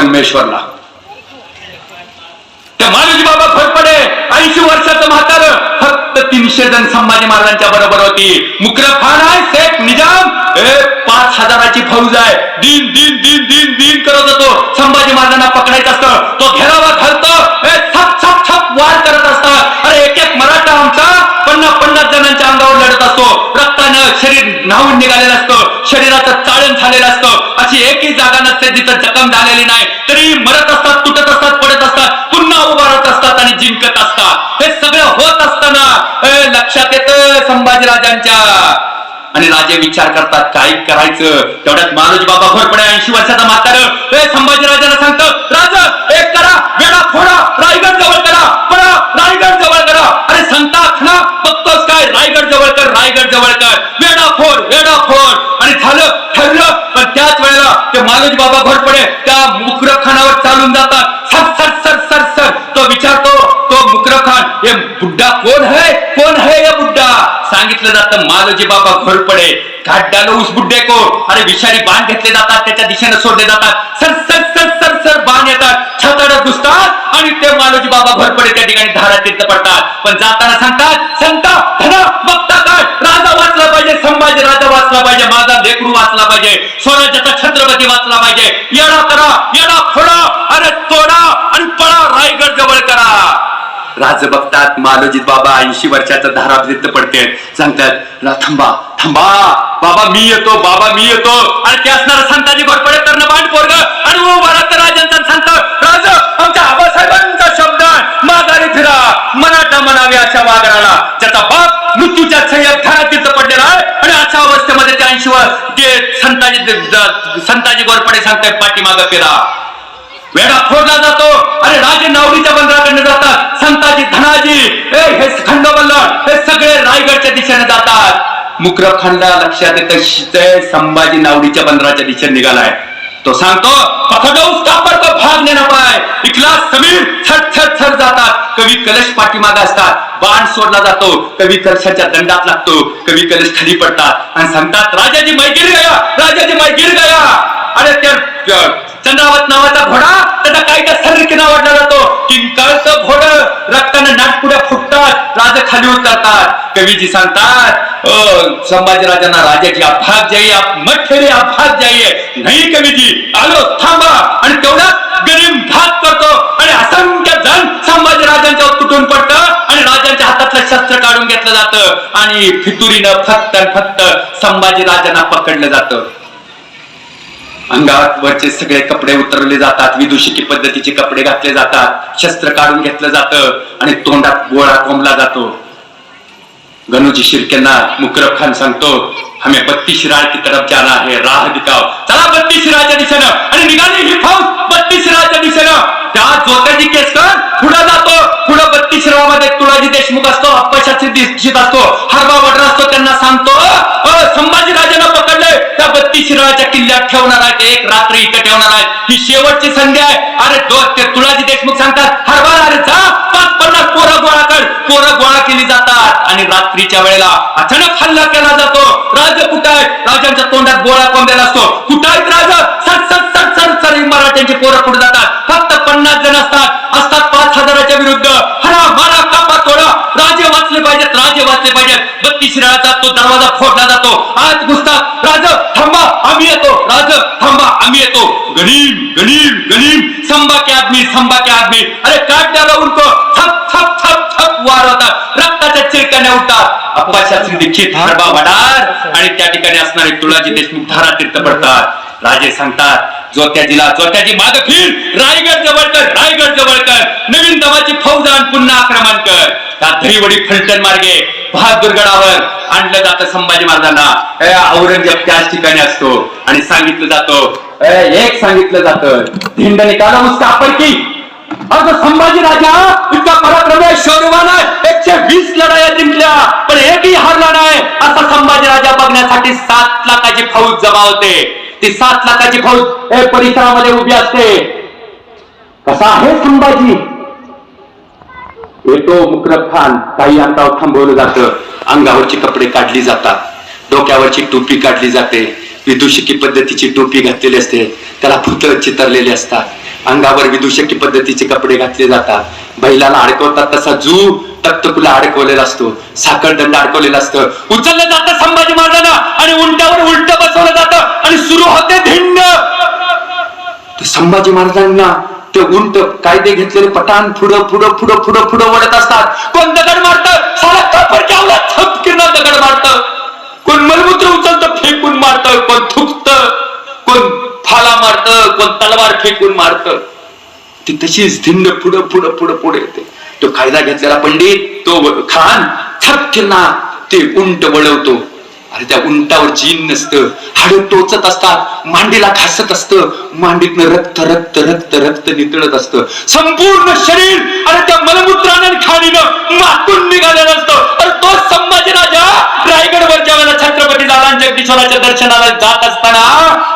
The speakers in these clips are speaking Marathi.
संगमेश्वरला त्या मारुजी बाबा फरफडे. ऐंशी वर्षाचं म्हातार. फक्त तीनशे जण संभाजी महाराजांच्या बरोबर होती. मुकरा खान आहे शेख निजाम. ए पाच हजाराची फौज आहे. दिन दिन दिन दिन दिन करत होतो. संभाजी महाराजांना पकडायचं असतं. तो घेरावा घालतो. छप छप छप वार करत असतात अरे एक एक मराठा आमचा पन्नास पन्नास जणांच्या अंगावर लढत असतो. रक्तानं शरीर न्हावून निघालेलं असतं. शरीराचं चाळण झालेलं असतं. अशी एकही जागा नसते जिथं जखम झालेली नाही. तरी मरत असतात तुटत असतात पडत असतात पुन्हा उभारत असतात आणि जिंकत असतात. हे सगळं होत असताना हे लक्षात येतं संभाजीराजांच्या आणि राजे विचार करतात काय करायचं? तेवढ्यात मानोजी बाबा भरपणे ऐंशी वर्षाचा म्हातार. हे संभाजीराजांना सांगतं राजा एक करा वेडा फोडा. सांगितलं जातं मालोजी बाबा घोरपडे काढ्याला ऊस बुड्ढे को अरे विषारी बाण घेतले जातात त्याच्या दिशेने सोडले जातात. सर सर सर सर सर बाण येतात. छाताड घुसतात आणि ते मालोजी बाबा घोरपडे त्या ठिकाणी धारा तिथं पडतात. पण जाताना सांगतात संता धना बघता काय? राजा वाचला पाहिजे संभाजी राजा वाचला पाहिजे माझा लेकरू वाचला पाहिजे स्वराज्याचा छत्रपती वाचला पाहिजे. येडा करा येडा फोडा अरे तोडा आणि पळा रायगड जवळ करा राज बघतात मालोजीत बाबा ऐंशी वर्षाचा धारावृत्त पडते. सांगतात थांबा थांबा बाबा मी येतो बाबा मी येतो. आणि ते असणार संताजी घोरपडे करणं बांड पोरग आणि उभा राजांचा सांगतं राज आमच्या आबासाहेबांचा शब्द माघारी फिरा मनाटा म्हणावे अशा वागराला ज्याचा बाप मृत्यूच्या सह्यात तिथं पडलेला आहे. आणि अशा अवस्थेमध्ये त्या ऐंशी ते संताजी संताजी घोरपडे सांगतायत पाठीमागं फिरा. वेडा फोडला जातो. अरे राजे नावडीच्या बंदराकडे जातात. संताजी धनाजी हे खंडोबल्ल हे सगळे रायगडच्या दिशेने जातात. मुकरब खानला लक्षात येतं संभाजी नावडीच्या बंदराच्या दिशेने निघालाय. तो सांगतो पथडौस कापड तो भाग नेना पाय इकला समीर छट छट छट जातात. कवी कलश पाठीमागा असतात बाण सोडला जातो कवी कलशाच्या दंडात लागतो कवी कलश खाली पडतात आणि सांगतात राजाजी मैगीर गया राजाजी मैगीर गया. अरे त्या चंद्रावत नावाचा घोडा त्याचा काही त्या सर्रिकीनं वाढला जातो. किंकाळचं घोड रक्तानं नाटपुड्या फुटतात राजा खाली उतरतात. कवीजी सांगतात संभाजी राजांना राजाची अभाग जाई मठ फेरी ठेरे अभाग जाईये. नाही कवीजी आलो थांबा. आणि तेवढा गरीब भाग घेतलं जातं आणि फितुरीनं फक्त फक्त संभाजीराजांना पकडलं जातं. अंगात वरचे सगळे कपडे उतरवले जातात विदुषिकी पद्धतीचे कपडे घातले जातात शस्त्र काढून घेतलं जातं आणि तोंडात गोळा कोंबला जातो. गणूजी शिर्केंना मुकरब खान सांगतो हमें बत्तीस राज की तरफ जाना है राह दिखाओ. चला बत्तीस राजा दिशेनं. आणि निघाली ही फौज बत्तीस शिराळच्या दिशेनं त्या जोत्याची केस कर पुढे जातो पुढे बत्ती शिराळमध्ये तुळाजी देशमुख असतो अपशास्त्री असतो हरबा वडर असतो त्यांना सांगतो "अ, संभाजी राजांना पकडले त्या बत्ती शिराळच्या किल्ल्यात ठेवणार आहेत एक रात्र इथं ठेवणार आहेत. ही शेवटची संध्या आहे. अरे दो ते तुळाजी देशमुख सांगतात हरबा अरे जा पाच पन्नास पोरं गोळा कर पोरं गोळा केली जातात आणि रात्रीच्या वेळेला अचानक हल्ला केला जातो. राज कुठं आहे? राजांच्या तोंडात गोळा कोंबलेला असतो. कुठं आहेत राजा? पाहिजेत बत्तीस तो दरवाजा फोडला जातो. आज घुसतात राज थांबा आम्ही येतो. राज थांबा आम्ही येतो. गरीब गरीब गरीब संभा के आदमी संभा के आदमी. अरे काट द्याला उनको थप थप थप थप वार होतात रक्ताच्या चिरकाने उठतात अप्पाशास्त्री दीक्षित हरबा वडार आणि त्या ठिकाणी असणारे तुळाजी देशमुख धारा तीर्थ पडतात. राजे सांगतात जोत्याजीला जोत्याजी माग फिर. रायगड जवळ कर रायगड जवळ कर. नवीन दमाची फौज आण पुन्हा आक्रमण कर. त्या दहीवडी फलटण मार्गे. बहादूरगडावर आणलं जातं संभाजी महाराजांना. औरंगजेब त्याच ठिकाणी असतो आणि सांगितलं जातो एक सांगितलं जातं धिंड निकाला उसका आपण की. अगं संभाजी राजा इतका पराक्रम आहे शौर्यवान आहे. एकशे वीस लढाया जिंकल्या पण एकही हारला नाही. असा संभाजी राजा बघण्यासाठी सात लाखाची फौज जमा होते. ती सात लाखाची फौज परिसरामध्ये उभी असते. कसा आहे संभाजी? येतो मुकरब खान काही अंगावर थांबवलं जातं. अंगावरची कपडे काढली जातात. डोक्यावरची टोपी काढली जाते. विदूषकी पद्धतीची टोपी घातलेली असते. त्याला फुतळ चितरलेले असतात. अंगावर विदूषकी पद्धतीचे कपडे घातले जातात. बैलाला अडकवतात तसा जू तक्तकुला अडकवलेला असतो. साखळदंड अडकवलेला असतं. उचललं जातं संभाजी महाराजांना आणि उंटावर उलट बसवलं जातं आणि सुरू होते धिंड. संभाजी महाराजांना ते उंट कायदे घेतलेले पठाण पुढं पुढं पुढं पुढं पुढं वळत असतात. कोण दगड मारतं? साला कापड दगड मारत. कोण मलमूत्र उचलतं? फेकून मारतं. कोण थुकतं? कोण फाला मारतं? कोण तलवार फेकून मारत? ती तशीच धिंड पुढं पुढं पुढं पुढे येते. तो कायदा घेतलेला पंडित तो खान थपकीना ते उंट वळवतो. अरे त्या उंटावर जीन नसतं हाड टोचत असतात मांडीला घासत असतं मांडीतनं रक्त रक्त रक्त रक्त नितळत असतं. संपूर्ण शरीर आणि त्या मलमूत्रानं खाणीनं मातून निघालेलं असतं. अरे तो संभाजी राजा रायगडवर ज्या वेळेला छत्रपती दादा जगदीश्वराच्या दर्शनाला जात असताना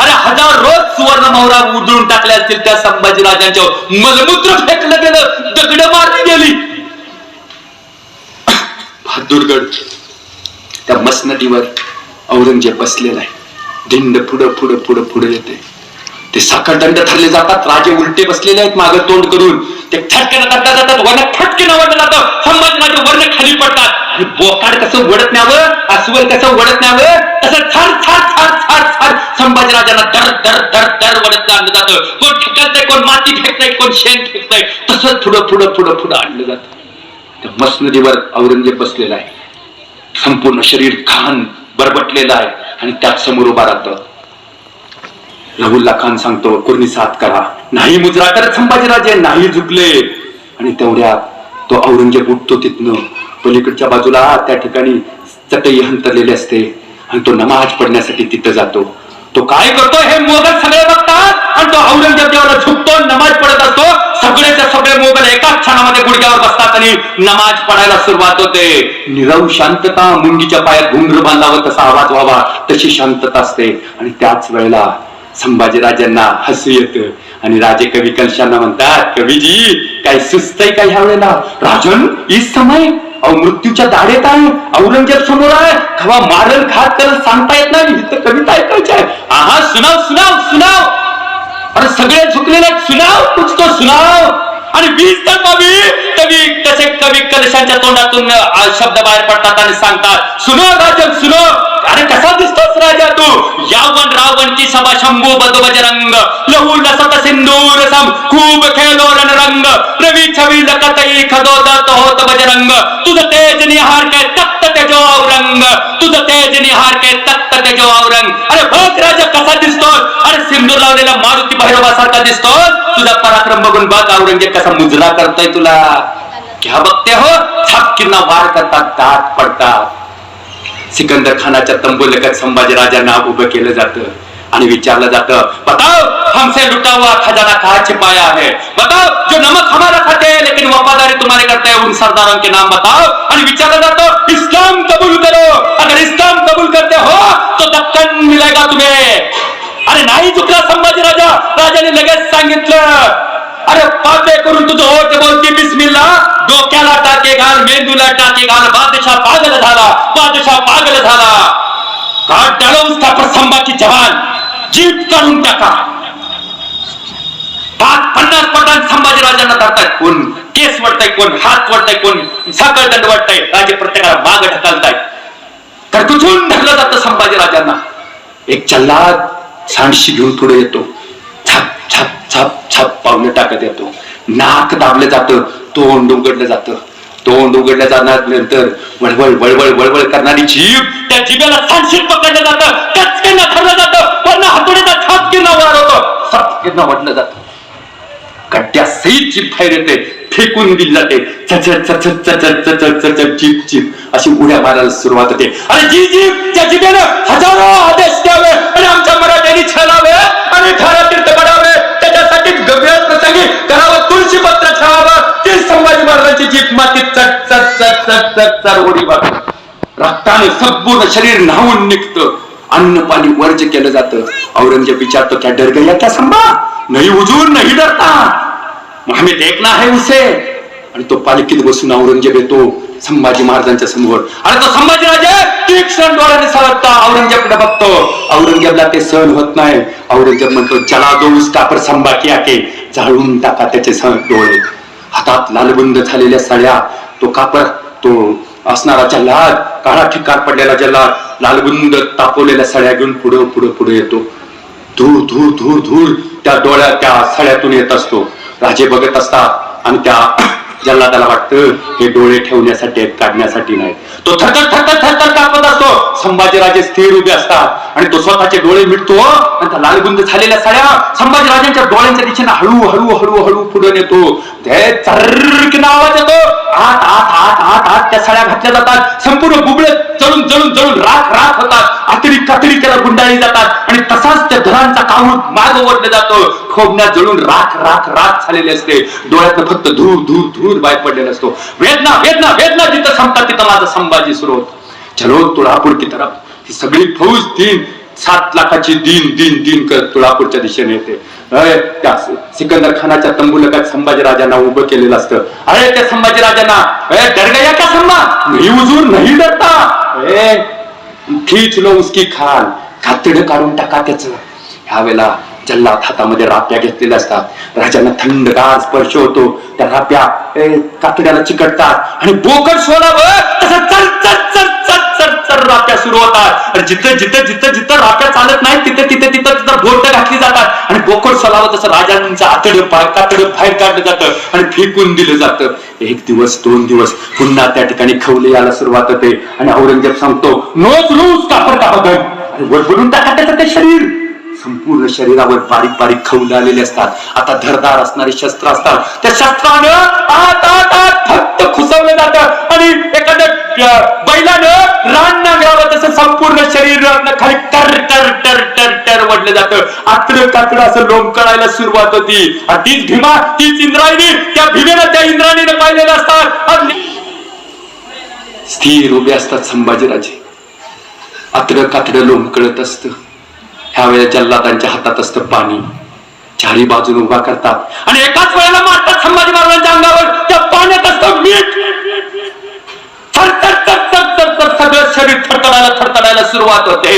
अरे हजारो सुवर्ण मौरा उधळून टाकले असतील त्या संभाजी राजांच्या मलमूत्र फेकलं गेलं दगड मारली गेली. बहादूरगड त्या मसनदीवर औरंगजेब बसलेला आहे. धिंड पुढं पुढं पुढं पुढे येते ते साखर दंड ठरले जातात. राजे उलटे बसलेले आहेत. मागे तोंड करून ते फटक्यानं दंडा जातात. वर्ण फटकीनं वडलं जातं संभाजीराजे वर्ण खाली पडतात. आणि बोकाड कसं वडत न्यावं? अस्वल कसं वडत न्यावं? तसं थार थार थार थार थार संभाजीराजांना दर दर दर दर वडत आणलं जातं. कोण ठेकलतंय कोण माती फेकतंय कोण शेण फेकतंय तसंच पुढं पुढं पुढं पुढं आणलं जातं. त्या मसनदीवर औरंगजेब बसलेला आहे. संपूर्ण शरीर खान बरबटलेलं आहे आणि त्यात समोर उभा राहतो. रहुल्ला खान सांगतो कोणी साथ करा. नाही मुजरा तर संभाजीराजे नाही झुकले. आणि तेवढ्यात तो औरंगजेब उठतो तिथनं. पलीकडच्या बाजूला त्या ठिकाणी चटई हंतरलेली असते आणि तो नमाज पडण्यासाठी तिथं जातो. तो काय करतो हे मोदक सगळे बघतात आणि तो औरंगजेब देवाला झुकतो नमाज पडत असतो सगळेच्या सगळे मोबाईल एकाच क्षणामध्ये गुडघ्यावर बसतात आणि नमाज पडायला सुरुवात होते. निरव शांतता मुंडीच्या पायात घुंगर बांधावं तसा आवाज व्हावा तशी शांतता असते. आणि त्याच वेळेला संभाजीराजांना हसू येतं. आणि राजे कवी कलशांना म्हणतात कवीजी काय सुस्तय का ह्या वेळेला? राजन इस समय? अहो मृत्यूच्या दाढेत आहे. औरंगजेब समोर आहे. खवा मारल खात करत सांगता येत नाही. तर कविता ऐकायची आहे. आहा सुनाव सुनाव सुनाव. अरे सगळे झुकलेले सुनाव कुछ तो सुनाव. आणि वीज तर कवी. कवी तसे कवी कलशांच्या तोंडातून शब्द बाहेर पडतात आणि सांगतात सुनो राजन सुनो अरे तू. यावन रावण की सभा शंभू बद बजरंग लहू लसत सिंदूर सम खूप खेळलो रणरंग. रवी छवी लकतई खदो दत होत बजरंग. तुझ तेज निहार के तख्त तेजो औरंग. तुझ तेज निहार के तख्त तेजो औरंग. अरे भक्त राजा कसा दिसतो अरे सिंदूर लावलेला मारुती भैरवासारखा दिसतो तुझा पराक्रम बघून बघ औरंगजेब कसा मुजरा करतोय तुला. घ्या बघते हो? छापकींना वार करतात दात पडतात. सिकंदर खानाच्या तंबुलगत संभाजी राजांना उभं केलं जातं. आणि विचारलं जातं बताओ हमसे लुटा हुआ खजाना कहा छिपाया है? बताओ जो नमक हमारा खाते हैं लेकिन वफादारी तुम्हारे करते हैं उन सरदारों के नाम बताओ। आणि विचारलं जातं इस्लाम कबूल करो। अगर इस्लाम कबूल करते हो तो दक्कन मिलेगा तुम्हें. अरे नाही चुकला संभाजी राजा राजाने लगेच सांगितलं अरे पापे करून तुझं ओट बोलती बिस्मिल्ला डोक्याला टाके घाल मेंदूला टाके घाल बादशाह पागल झाला बादशाह पागल झाला. का डालो उसका पर संभा जवान जीप काढून टाका. पाच पन्नास पटान संभाजीराजांना धरताय कोण? केस वाटताय कोण? हात वाटताय कोण? साखळ दंड वाटताय राजे प्रत्येकाला माग ढकलताय तर कुठून धरलं जातं संभाजीराजांना एक जल्लाद सांडशी घेऊन पुढे येतो. छाप छाप छाप छाप पावलं टाकत येतो. नाक दाबलं जातं तोंड उघडलं जातं. तोंड उघडलं जाणार नंतर वळवळ वळवळ वळवळ करणारी जीभ त्या जिभेला सांडशीत पकडलं जातं कचकेनं धरलं जातं वरनं हातोडीचा छाप किंवा वार होतो साप किंवा वडलं जातं गड्ड्या सहित जीभ बाहेर येते फेकून दिली जाते चचर चचर चचर चचर चचर जीप जीप अशी उड्या मारायला सुरुवात होते आणि जी जीप त्या जिभेनं हजारो आदेश द्यावे चट चट चट उडी मारतो रक्ताने संपूर्ण शरीर न्हावून निघत. अन्न पाणी वर्ज केलं जातं. औरंगजेब विचारतो क्या डर गया क्या संभा? नाही हुजूर नाही डरता. हमें देखना आहे उसे. आणि तो पालखीत बसून औरंगजेब येतो संभाजी महाराजांच्या समोर. आणि तो संभाजी राजे तीक्ष्ण डोळ्याने सरकता औरंगजेबकडे बघतो. औरंगजेबला ते सहन होत नाही. औरंगजेब म्हणतो चला दो उसका पर संभा किया के जाळून टाका त्याचे सहन डोळे. हातात लालबुंद झालेल्या साड्या तो कापर तो असणारा जल्लाद काळा ठिकाण पडलेला जल्लाद लालबुंद तापवलेल्या सळ्या घेऊन पुढे पुढे पुढे येतो. धूर धूर धूर धूर त्या डोळ्या त्या सळ्यातून येत असतो. राजे बघत असतात आणि त्या जल्लादाला वाटतं हे डोळे ठेवण्यासाठी आहेत, काढण्यासाठी नाही. तो थरथर थरथर थरथर कापत असतो. संभाजीराजे स्थिर उभे असतात. आणि तो स्वतःचे डोळे मिटतो आणि त्या लालबुंद झालेल्या सळ्या संभाजीराजांच्या डोळ्यांच्या दिशेने हळू हळू हळू हळू पुढे नेतो. ते आवाज येतो. आत आत आत आत आत त्या सळ्या घातल्या जातात. संपूर्ण बुबळे जळून जळून जळून राख राख होतात. आतडी कातडी त्याला गुंडाळी जातात आणि तसाच त्या धरांचा कावूट माग ओढला जातो. खोबण्या जळून राख राख राख झालेली असते. डोळ्यात फक्त धूर धूर धूर बाहेर पडलेला असतो. वेदना वेदना वेदना जिथं संपतात तिथं माझा संभाजी सुरू होतो चलो तुळापूर की तरफ. ही सगळी फौज तीन सात लाखाची दिन दिन दिन करत तुळापूरच्या दिशेने येते. अरे त्या सिकंदर खानाच्या तंबू तंबुलकात संभाजी राजांना उभं केलेलं असतं. अरे त्या संभाजी राजांना अरे डर गया का संभा नाही उजूर नाही डरता खीच लो उसकी खाल. कातड काढून टाका त्याच. ह्यावेळेला जल्लाद हातामध्ये राप्या घेतलेल्या असतात. राजांना थंडगार स्पर्श होतो. त्या राप्या कातड्याला चिकटतात. आणि बोकड सोडावं. तसं चल चल. चल राख्या सुरू होतात आणि जिथं जिथं जिथं जिथं राप्या चालत नाही तिथे तिथे तिथं तिथं बोट घातली जातात. आणि बोकड सलावं तसं राजांचं आतड कातड बाहेर काढलं जातं आणि फेकून दिलं जातं. एक दिवस दोन दिवस पुन्हा त्या ठिकाणी खवले यायला सुरुवात होते. आणि औरंगजेब सांगतो नोच रोज कापड कापड आणि वरबडून टाका त्याचं ते शरीर. संपूर्ण शरीरावर बारीक बारीक खवले आलेले असतात. आता धरदार असणारे शस्त्र असतात. त्या शस्त्रानं आत आत आत फक्त खुसवलं जातं. आणि एखाद्या बैलानं रान नांगरावं तसं संपूर्ण शरीर खाली टर टर टर टर टर वडलं जातं. आत्र कातड असं लोंबकळायला सुरुवात होती. आणि तीच भीमा तीच इंद्रायणी त्या भीमेनं त्या इंद्राणीनं पाहिलेलं असतात स्थिर उभे असतात संभाजीराजे. आत्र कातड लोंबकळत असतं. ह्या वेळेला जल्लादांच्या हातात असतं पाणी. चारी बाजून उभा करतात. आणि एकाच वेळेला मारतात संभाजी महाराजांच्या अंगावर. त्या पाण्यात असतं मीठ. थरथर थरथर थरथर सगळं शरीर थरथरायला थरथरायला सुरुवात होते.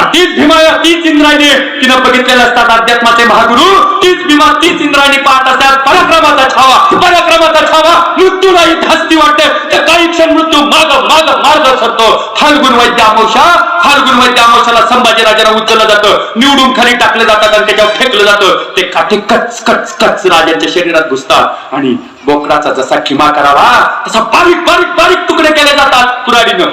तीच भीमा तीच इंद्रायणी तिनं बघितलेलं असतात अध्यात्माचे महागुरु. तीच भीमा तीच इंद्रायणी पाहत असतात. पराक्रमाचा छावा पराक्रमाचा छावा मृत्यू नाही धास्ती वाटते. ते काही क्षण मृत्यू माग माग मार्ग सरतो फाल्गुन वैद्य अमोषा फाल्गुन वैद्य अमोषाला संभाजी राजाला उचललं जातं. निवडून खाली टाकलं जातात आणि त्याच्यावर फेकलं जातं. ते काठी कच कच कच राजाच्या शरीरात घुसतात. आणि बोकडाचा जसा खिमा करावा तसा बारीक बारीक बारीक तुकडे केले जातात. कुराडीनं.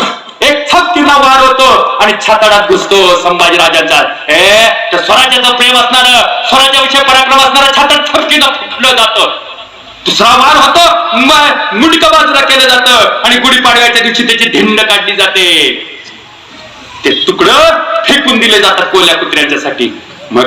एक थपकीना वार आणि छाताडात घुसतो संभाजी राजांचा. हे स्वराज्याचं प्रेम असणार स्वराज्याविषयी पराक्रम असणार छातात थपकीनं फुटलं जातं. दुसरा वार होतो म- बाजूला केलं जातं आणि गुढीपाडव्याच्या दिवशी त्याची धिंड काढली जाते. ते तुकडं फेकून दिले जातात कोल्या कुत्र्यांच्यासाठी. मग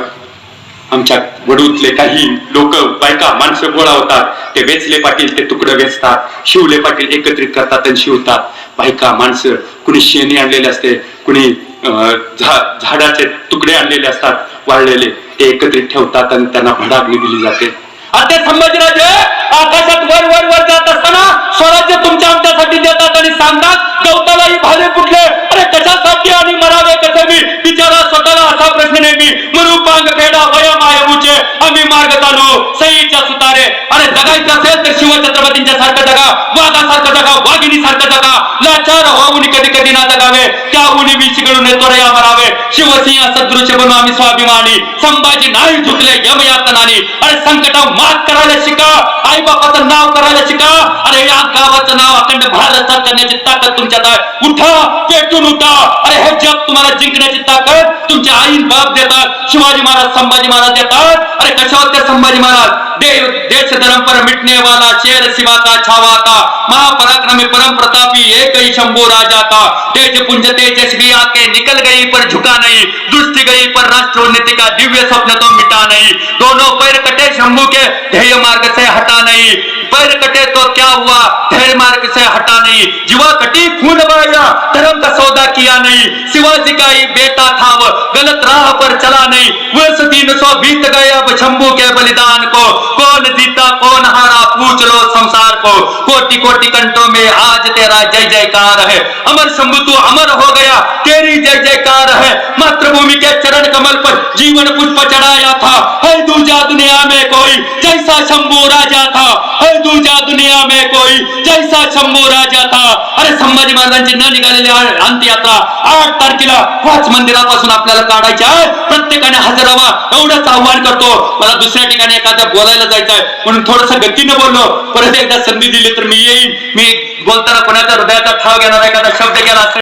आमच्या वडूतले काही लोक बायका माणसं गोळा होतात. ते वेचले पाटील ते तुकडं वेचतात. शिवले पाटील एकत्रित करतात आणि शिवतात. बायका माणसं कुणी शेणी आणलेले असते कुणी अं, झा- झाडाचे तुकडे आणलेले असतात वाळलेले. ते एकत्रित ठेवतात आणि त्यांना भडागणी दिली जाते. आता संभाजीराजे! आकाशात वर वर वर जात असताना स्वराज्य तुमच्या आमच्यासाठी देतात आणि सांगतात गवतालाही भाले कुठले अरे कशासाठी आणि मरावे कसे मी? बिचारा स्वतःला असा प्रश्न नेहमी मरुपांग फेडा वया मायऊचे आम्ही मार्ग चालू. सईच्या सुतारे. अरे जगायचं असेल तर शिवछत्रपतींच्या सारखं जगा वाघासारखं जगा वाघिनी सारखं जगा. लाचार होऊन कधी कधी ना जगावे त्याहून मी शिकडून येतो रे मरावे. शिवसिंह सदृश बनू आम्ही स्वाभिमानी संभाजी नाही झुकले यमयातनाने. अरे संकट मात करायला शिका आई बापाचं नाव करायला शिका. अरे या गावाचं नाव अखंड भारतात करण्याची ताकद तुमच्यात आहे उठा पेटून उठा. अरे हे जग तुम्हाला जिंकण्याची ताकद तुमच्या आई बाप देतात शिवाजी महाराज संभाजी महाराज देतात. अरे कशावर त्या संभाजी महाराज? देव देश धर्म पर मिटने वाला शेर शिवाचा छावाता महापराक्रमी परम प्रतापी एक ही शंभू राजा का तेज पुंज तेज श्री आके निकल गई पर झुका नहीं. दृष्टि गई का दिव्य स्वप्न तो मिटा नहीं। दोनों पैर कटे शंभू के, ध्येय मार्ग से हटा नहीं। पैर कटे तो क्या हुआ? ध्येय मार्ग से हटा नहीं। जीवा कटी, खून बहाया, धर्म का सौदा किया नहीं। शिवाजी का ही बेटा था वो, गलत राह पर चला नहीं। वर्ष तीन सौ बीत गए अब शंभू के बलिदान को। कौन जीता, कौन हारा, पूछ लो संसार को। कोटि कोटि कंठों में आज तेरा जय जयकार है। अमर शंभु, तू अमर हो गया। तेरी कमल पर जीवन पुष्प चढ़ाया था। है दूजा दुनिया में कोई जैसा शंभू राजा था। है दूजा दुनिया में कोई जैसा शंभू राजा था। अरे संभाजी महाराजांची न निघालेली आ- अंत्ययात्रा आठ तारखेला पाच मंदिरापासून आपल्याला काढायची आहे. प्रत्येकाने हजर व्हा एवढंच आव्हान करतो. मला दुसऱ्या ठिकाणी एखाद्या बोलायला जायचं आहे म्हणून थोडस गतीनं बोललो. परत एकदा संधी दिली तर मी येईन. मी बोलताना कोणाच्या हृदयाचा ठाव घेणार एखादा शब्द गेला असेल.